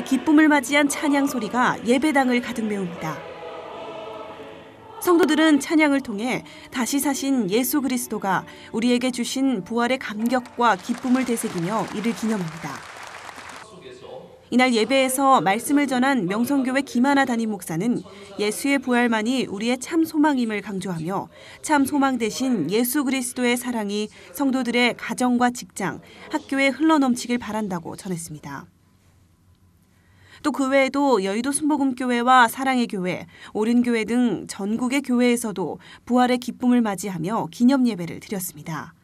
기쁨을 맞이한 찬양 소리가 예배당을 가득 메웁니다. 성도들은 찬양을 통해 다시 사신 예수 그리스도가 우리에게 주신 부활의 감격과 기쁨을 되새기며 이를 기념합니다. 이날 예배에서 말씀을 전한 명성교회 김하나 담임 목사는 예수의 부활만이 우리의 참 소망임을 강조하며 참 소망 대신 예수 그리스도의 사랑이 성도들의 가정과 직장, 학교에 흘러넘치길 바란다고 전했습니다. 또 그 외에도 여의도 순복음교회와 사랑의 교회, 오른교회 등 전국의 교회에서도 부활의 기쁨을 맞이하며 기념 예배를 드렸습니다.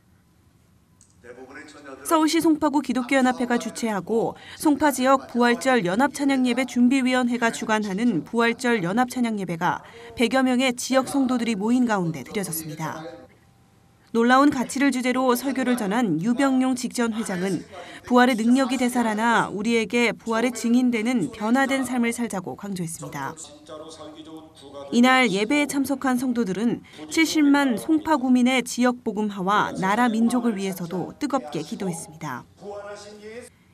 서울시 송파구 기독교연합회가 주최하고 송파 지역 부활절 연합찬양예배 준비위원회가 주관하는 부활절 연합찬양예배가 100여 명의 지역 성도들이 모인 가운데 드려졌습니다. 놀라운 가치를 주제로 설교를 전한 유병용 직전 회장은 부활의 능력이 되살아나 우리에게 부활의 증인되는 변화된 삶을 살자고 강조했습니다. 이날 예배에 참석한 성도들은 70만 송파 구민의 지역 복음화와 나라 민족을 위해서도 뜨겁게 기도했습니다.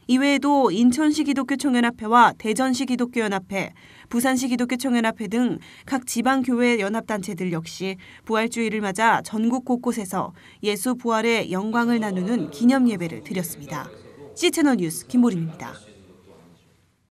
이외에도 인천시 기독교총연합회와 대전시 기독교연합회, 부산시 기독교총연합회 등 각 지방교회 연합단체들 역시 부활주의를 맞아 전국 곳곳에서 예수 부활의 영광을 나누는 기념 예배를 드렸습니다. C채널 뉴스 김보림입니다.